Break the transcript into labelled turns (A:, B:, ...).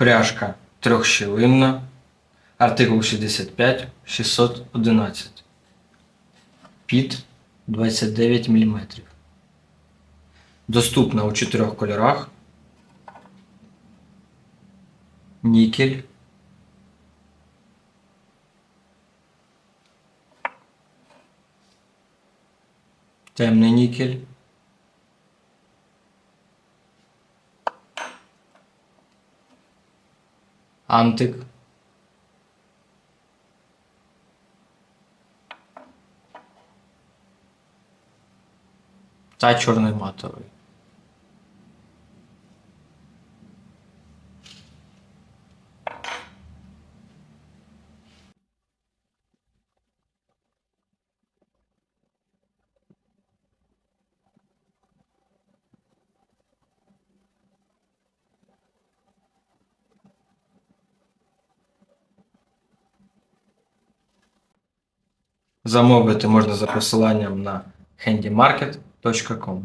A: Пряжка трьохщелинна. Артикул 65 611. Під 29 мм. Доступна у чотирьох кольорах. Нікель. Темний нікель. Антик. Та чорний матовий. Замовити можна за посиланням на handymarket.com.